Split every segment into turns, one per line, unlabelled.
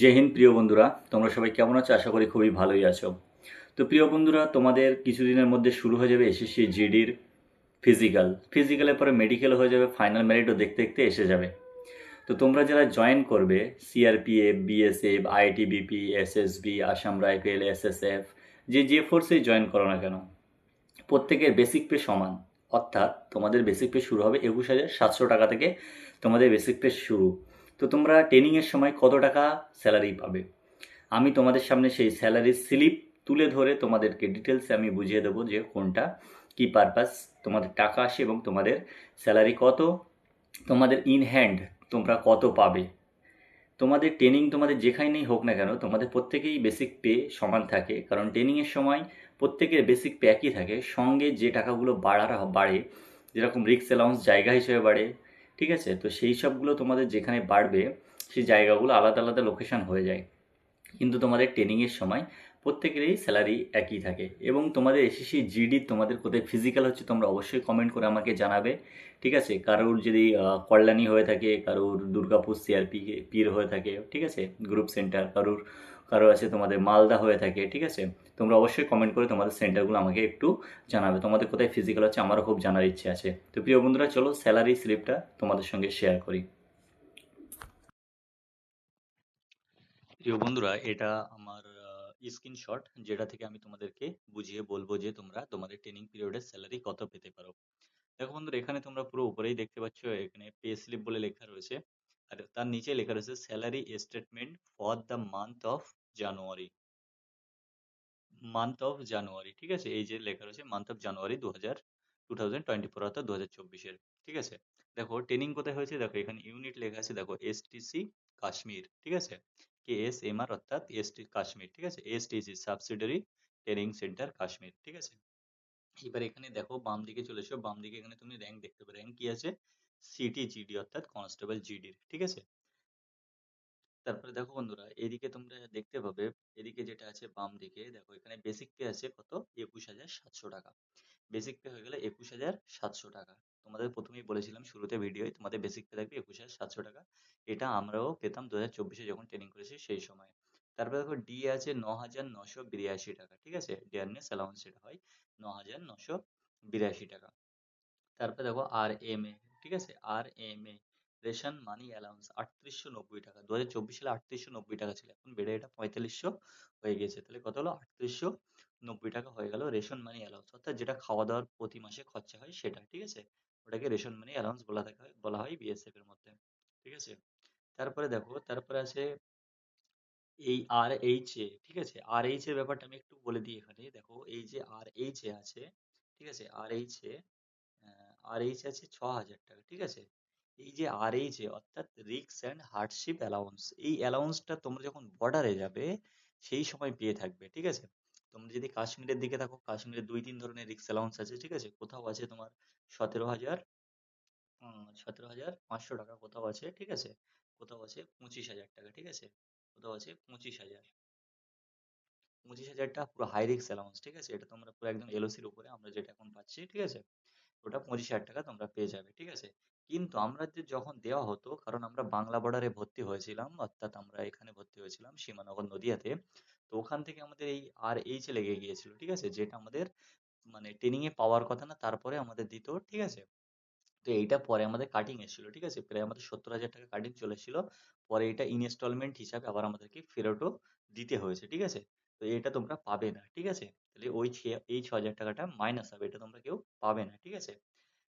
জয় হিন্দ প্রিয় বন্ধুরা, তোমরা সবাই কেমন আছো? আশা করি খুবই ভালোই আছো। তো প্রিয় বন্ধুরা, তোমাদের কিছুদিনের মধ্যে শুরু হয়ে যাবে এসএসসি জিডির ফিজিক্যাল ফিজিক্যালের পরে মেডিকেল হয়ে যাবে ফাইনাল মেরিটও দেখতে দেখতে এসে যাবে। তো তোমরা যারা জয়েন করবে CRPF BSF ITBP SSB Assam rifle SSF যে যে ফোর্সে জয়েন করো না কেন, প্রত্যেকের বেসিক পে সমান। অর্থাৎ তোমাদের বেসিক পে শুরু হবে একুশ হাজার সাতশো টাকা থেকে তোমাদের বেসিক পে শুরু। তো তোমরা ট্রেনিংয়ের সময় কত টাকা স্যালারি পাবে? আমি তোমাদের সামনে সেই স্যালারির স্লিপ তুলে ধরে তোমাদেরকে ডিটেলসে আমি বুঝিয়ে দেবো যে কোনটা, কি পারপাস তোমাদের টাকা আসে এবং তোমাদের স্যালারি কত, তোমাদের ইন হ্যান্ড তোমরা কত পাবে। তোমাদের ট্রেনিং তোমাদের যেখানেই হোক না কেন, তোমাদের প্রত্যেকেই বেসিক পে সমান থাকে, কারণ ট্রেনিংয়ের সময় প্রত্যেকের বেসিক পে একই থাকে। সঙ্গে যে টাকাগুলো বাড়ার বাড়ে, যেরকম রিক্স অ্যালাউন্স জায়গা হিসেবে বাড়ে ঠিক আছে? তো সেই সবগুলো তোমাদের যেখানে বাড়বে, সেই জায়গাগুলো আলাদা আলাদা লোকেশান হয়ে যায়। কিন্তু তোমাদের ট্রেনিংয়ের সময় প্রত্যেকেরই স্যালারি একই থাকে এবং তোমাদের এসএসসি জিডি তোমাদের কোথায় ফিজিক্যাল হচ্ছে তোমরা অবশ্যই কমেন্ট করে আমাকে জানাবে, ঠিক আছে? কারোর যদি কল্যাণী হয়ে থাকে, কারোর দুর্গাপুর সিআরপি পির হয়ে থাকে, ঠিক আছে? গ্রুপ সেন্টার কারোর কারও আছে তোমাদের মালদা হয়ে থাকে, ঠিক আছে? তোমরা অবশ্যই কমেন্ট করে তোমাদের সেন্টারগুলো আমাকে একটু জানাবে। তোমাদের কোথায় ফিজিক্যাল আছে আমারও খুব জানার ইচ্ছে আছে। তো প্রিয় বন্ধুরা, চলো স্যালারি স্লিপটা তোমাদের সঙ্গে শেয়ার করি। প্রিয় বন্ধুরা, এটা আমার স্ক্রিনশট যেটা থেকে আমি তোমাদেরকে বুঝিয়ে বলব যে তোমরা তোমাদের ট্রেনিং পিরিয়ডের স্যালারি কত পেতে পারো। দেখো বন্ধুরা, এখানে তোমরা পুরো উপরেই দেখতে পাচ্ছ, এখানে পে স্লিপ বলে লেখা রয়েছে। আর তার নিচে লেখা রয়েছে salary statement for the month of January. Month of January, ঠিক আছে? এই যে লেখা রয়েছে মান্থ অফ জানুয়ারি দু হাজার টু থাউজেন্ড টোয়েন্টি ফোর অর্থাৎ দু হাজার চব্বিশের, ঠিক আছে? দেখো ট্রেনিং কোথায় হয়েছে? দেখো, এখানে ইউনিট লেখা আছে, দেখো এসটিসি কাশ্মীর, ঠিক আছে? কে এস এম আর অর্থাৎ এসটি কাশ্মীর, ঠিক আছে? STC subsidiary training centre Kashmir, ঠিক আছে? এবার এখানে দেখো, বাম দিকে চলে এসো, বাম দিকে এখানে তুমি র্যাঙ্ক দেখতে পাবে র্যাঙ্ক কি আছে? সিটি জিডি অর্থাৎ কনস্টেবল জিডির ঠিক আছে? তারপরে দেখো বন্ধুরা, এদিকে তোমরা দেখতে পাবে, এদিকে যেটা আছে বাম দিকে, দেখো এখানে বেসিক পে আছে কত? একুশ হাজার সাতশো টাকা। বেসিক পে হয়ে গেলে একুশ হাজার সাতশো টাকা। তোমাদের প্রথমেই বলেছিলাম শুরুতে ভিডিওয় তোমাদের বেসিক পে থাকবে একুশ হাজার সাতশো টাকা। এটা আমরাও পেতাম দু হাজার চব্বিশে যখন ট্রেনিং করেছি সেই সময়। তারপরে দেখো ডি আছে ন হাজার নশো বিরাশি টাকা, ঠিক আছে? ডিয়ারনেস অ্যালাউন্স যেটা হয় ন হাজার নশো বিরাশি টাকা। তারপরে দেখো আর এম এ ঠিক আছে? আর M A ration money allowance আটত্রিশশো নব্বই টাকা। দু হাজার চব্বিশ সালে আটত্রিশশো নব্বই টাকা ছিল। এখন বেড়ে এটা পঁয়তাল্লিশশো হয়ে গেছে। তাহলে কত হলো? আটত্রিশশো নব্বই টাকা হয়ে গেল রেশন মানি অ্যালাউন্স অর্থাৎ যেটা খাওয়া দাওয়ার প্রতি মাসে খরচা হয় সেটা, ঠিক আছে? ওটাকে রেশন মানি অ্যালাউন্স বলা থাকে, বলা হয় বিএসএফ এর মধ্যে, ঠিক আছে? তারপরে দেখো, তারপরে আছে এই আর এইচ এ ঠিক আছে? আর এইচ এর ব্যাপারটা আমি একটু বলে দিই এখানে। দেখো, এই যে আর এইচ এ আছে, ঠিক আছে? আর এইচ এ আর এইচ আছে ছ হাজার টাকা, ঠিক আছে? এই যে আর এইচ এ অর্থাৎ রিক্স অ্যান্ড হার্ডশিপ অ্যালাউন্স এই অ্যালাউন্সটা তোমরা যখন বর্ডারে যাবে, সেই সময় পেয়ে থাকবে, ঠিক আছে? তোমরা যদি কাশ্মীরের দিকে থাকো, কাশ্মীরে দুই তিন ধরনের রিক্স অ্যালাউন্স আছে, ঠিক আছে? কোথাও আছে তোমার সতেরো হাজার সতেরো হাজার পাঁচশো টাকা, কোথাও আছে, ঠিক আছে? কোথাও আছে পঁচিশ হাজার টাকা, ঠিক আছে? কোথাও আছে পঁচিশ হাজার। পঁচিশ হাজারটা পুরো হাই রিস্ক অ্যালাউন্স ঠিক আছে? এটা তোমরা পুরো একদম এলওসির উপরে আমরা যেটা এখন পাচ্ছি, ঠিক আছে? ওটা পঁচিশ হাজার টাকা তোমরা পেয়ে যাবে, ঠিক আছে? কিন্তু আমরা যে যখন দেওয়া হতো, কারণ আমরা বাংলা বর্ডারে ভর্তি হয়েছিলাম, অর্থাৎ আমরা এখানে ভর্তি হয়েছিলাম সীমানগর নদিয়াতে, তো ওখান থেকে আমাদের এই আর এইচ লেগে গিয়েছিল, ঠিক আছে? যেটা আমাদের মানে ট্রেনিং এ পাওয়ার কথা না, তারপরে আমাদের দিত, ঠিক আছে? তো এইটা পরে আমাদের কাটিং এসেছিল, ঠিক আছে? প্রায় আমাদের সত্তর হাজার টাকা কাটিং চলে এসেছিল পরে এটা ইনস্টলমেন্ট হিসাবে আবার আমাদেরকে ফেরতও দিতে হয়েছে, ঠিক আছে? তো এটা তোমরা পাবে না, ঠিক আছে? তাহলে ওই এই ছ হাজার টাকাটা মাইনাস হবে, এটা তোমরা কেউ পাবে না, ঠিক আছে?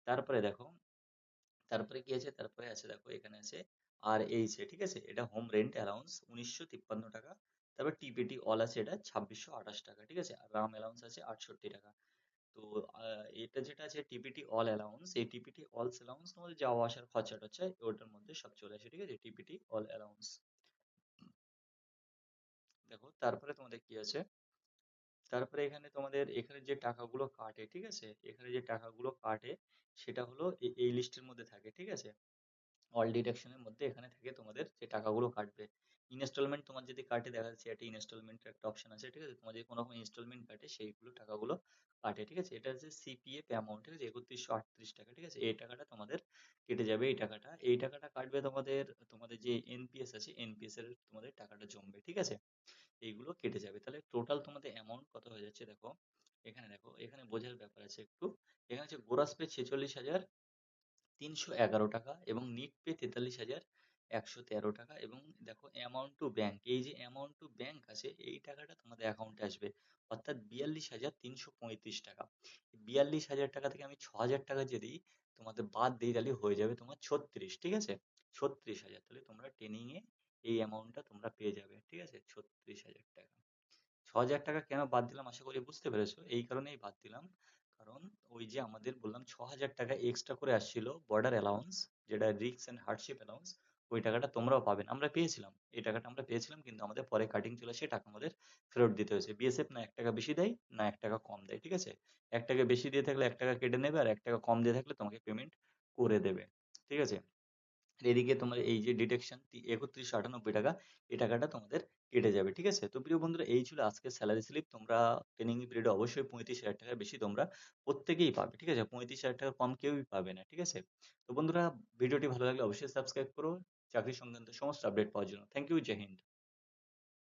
তারপরে দেখো তারপরে কি আছে? তারপরে আছে দেখো এখানে আছে আর এইচ এ ঠিক আছে? এটা হোম রেন্ট অ্যালাউন্স উনিশশো তিপ্পান্ন টাকা। তারপর টিপিটি অল আছে এটা ছাব্বিশশো আঠাশ টাকা, ঠিক আছে? আর রাম অ্যালাউন্স আছে আটষট্টি টাকা। তো এটা যেটা আছে টিপিটি অল অ্যালাউন্স এই টিপিটি অল অ্যালাউন্স তোমাদের যাওয়া আসার খরচা টরচা ওটার মধ্যে সব চলে আসে, ঠিক আছে? টিপিটি অল অ্যালাউন্স দেখো, তারপরে তোমাদের কি আছে? তারপরে এখানে তোমাদের এখানে যে টাকাগুলো কাটে, ঠিক আছে? এখানে যে টাকাগুলো কাটে, সেটা হলো এই লিস্টের মধ্যে থাকে, ঠিক আছে? অল ডিডাকশনের মধ্যে এখানে থেকে তোমাদের যে টাকাগুলো কাটবে। ইনস্টলমেন্ট তোমার যদি কাটে, দেখা যাচ্ছে একটা ইনস্টলমেন্টের একটা অপশন আছে, ঠিক আছে? তোমার যদি কোনো রকম ইনস্টলমেন্ট কাটে, সেইগুলো টাকাগুলো কাটে, ঠিক আছে? এটা হচ্ছে সিপিএফ অ্যামাউন্ট ঠিক আছে? একত্রিশশো আটত্রিশ টাকা, ঠিক আছে? এই টাকাটা তোমাদের কেটে যাবে, এই টাকাটা। এই টাকাটা কাটবে তোমাদের তোমাদের যে এনপিএস আছে এনপিএস এর তোমাদের টাকাটা জমবে, ঠিক আছে? এইগুলো কেটে যাবে। তাহলে টোটাল তোমাদের অ্যামাউন্ট কত হয়ে যাচ্ছে, দেখো? এখানে দেখো, এখানে বোঝার ব্যাপার আছে একটু। এখানে হচ্ছে গোরাস পে ছেচল্লিশ হাজার তিনশো এগারো টাকা এবং নিট পে তেতাল্লিশ হাজার একশো তেরো টাকা এবং দেখো অ্যামাউন্ট টু ব্যাংক এই যে অ্যামাউন্ট টু ব্যাংক আছে, এই টাকাটা তোমাদের অ্যাকাউন্টে আসবে। অর্থাৎ বিয়াল্লিশ হাজার তিনশো পঁয়ত্রিশ টাকা। বিয়াল্লিশ হাজার টাকা থেকে আমি ছ হাজার টাকা যদি তোমাদের বাদ দিই তাহলে হয়ে যাবে তোমার ছত্রিশ, ঠিক আছে? ছত্রিশ হাজার, তাহলে তোমরা ট্রেনিংয়ে এই অ্যামাউন্টটা তোমরা পেয়ে যাবে, ঠিক আছে? ছত্রিশ হাজার টাকা। ছ হাজার টাকা কেন বাদ দিলাম, আশা করি বুঝতে পেরেছ। এই কারণেই বাদ দিলাম। কারণ ওই যে আমাদের বললাম ছ হাজার টাকা এক্সট্রা করে আসছিল বর্ডার অ্যালাউন্স যেটা রিক্স অ্যান্ড হার্ডশিপ অ্যালাউন্স ওই টাকাটা তোমরাও পাবেন আমরা পেয়েছিলাম। এই টাকাটা আমরা পেয়েছিলাম, কিন্তু আমাদের পরে কাটিং চলে আসে, টাকা আমাদের ফেরত দিতে হয়েছে। বিএসএফ না এক টাকা বেশি দেয়, না এক টাকা কম দেয়, ঠিক আছে? এক টাকা বেশি দিয়ে থাকলে এক টাকা কেটে নেবে, আর এক টাকা কম দিয়ে থাকলে তোমাকে পেমেন্ট করে দেবে, ঠিক আছে? এদিকে তোমার এই যে ডিটেকশন একত্রিশশো আটানব্বই টাকা, এই টাকাটা তোমাদের কেটে যাবে, ঠিক আছে? তো প্রিয় বন্ধুরা, এই ছিল আজকের স্যালারি স্লিপ তোমরা ট্রেনিং পিরিয়ডে অবশ্যই পঁয়ত্রিশ হাজার টাকার বেশি তোমরা প্রত্যেকেই পাবে, ঠিক আছে? পঁয়ত্রিশ হাজার টাকা কম কেউই পাবে না, ঠিক আছে? তো বন্ধুরা, ভিডিওটি ভালো লাগলে অবশ্যই সাবস্ক্রাইব করো। চাকরি সংক্রান্ত সমস্ত আপডেট পাওয়ার জন্য। Thank you Joy Hind